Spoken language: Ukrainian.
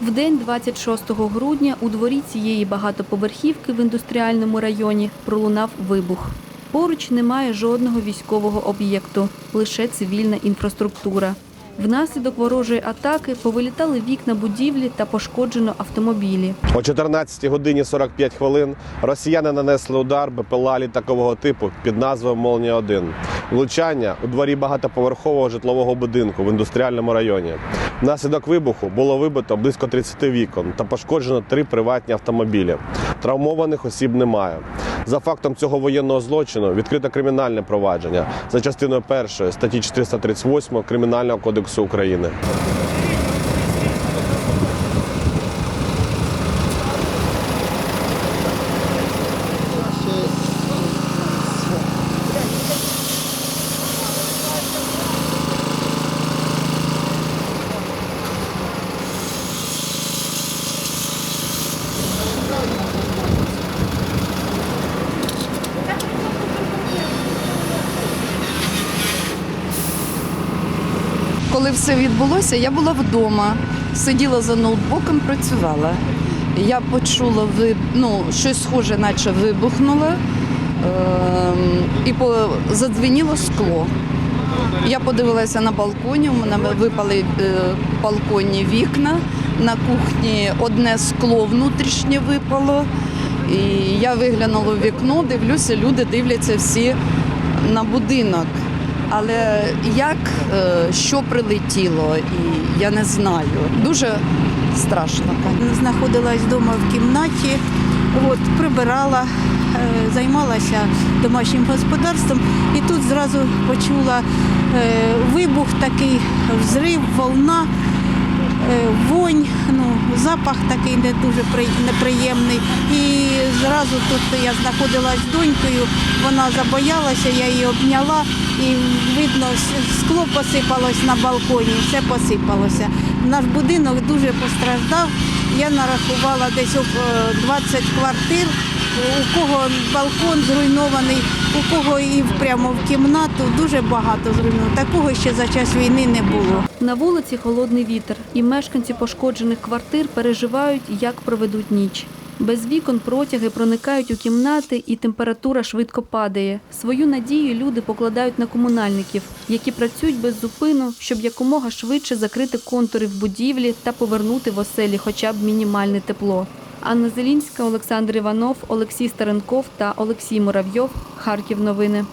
В день 26 грудня у дворі цієї багатоповерхівки в індустріальному районі пролунав вибух. Поруч немає жодного військового об'єкту, лише цивільна інфраструктура. Внаслідок ворожої атаки повилітали вікна будівлі та пошкоджено автомобілі. О 14 годині 45 хвилин росіяни нанесли удар БПЛА літакового типу під назвою Молнія 1 Влучання у дворі багатоповерхового житлового будинку в індустріальному районі. Внаслідок вибуху було вибито близько 30 вікон та пошкоджено три приватні автомобілі. Травмованих осіб немає. За фактом цього воєнного злочину відкрито кримінальне провадження за частиною першої статті 438 Кримінального кодексу України. Коли все відбулося, я була вдома, сиділа за ноутбуком, працювала. Я почула ви- ну, щось схоже, наче вибухнуло, ем, і по- задзвеніло скло. Я подивилася на балконі, у мене випали е, балконні вікна. На кухні одне скло внутрішнє випало. І я виглянула в вікно, дивлюся, люди дивляться всі на будинок. Але як, е, що прилетіло, і я не знаю. Дуже страшно. знаходилась вдома в кімнаті, от, прибирала, е, займалася домашнім господарством і тут зразу почула е, вибух такий, взрив, волна, вонь, ну, запах такий не дуже неприємний. І зразу тут я знаходилась з донькою, вона забоялася, я її обняла і видно, скло посипалось на балконі, все посипалося. Наш будинок дуже постраждав. Я нарахувала десь е, 20 квартир, у кого балкон зруйнований, у кого і прямо в кімнату дуже багато зруйновано. Такого ще за час війни не було. На вулиці холодний вітер, і мешканці пошкоджених квартир переживають, як проведуть ніч. Без вікон протяги проникають у кімнати, і температура швидко падає. Свою надію люди покладають на комунальників, які працюють без зупину, щоб якомога швидше закрити контури в будівлі та повернути в оселі хоча б мінімальне тепло. Анна Зелінська, Олександр Іванов, Олексій Старенков та Олексій Муравйов. Харків новини.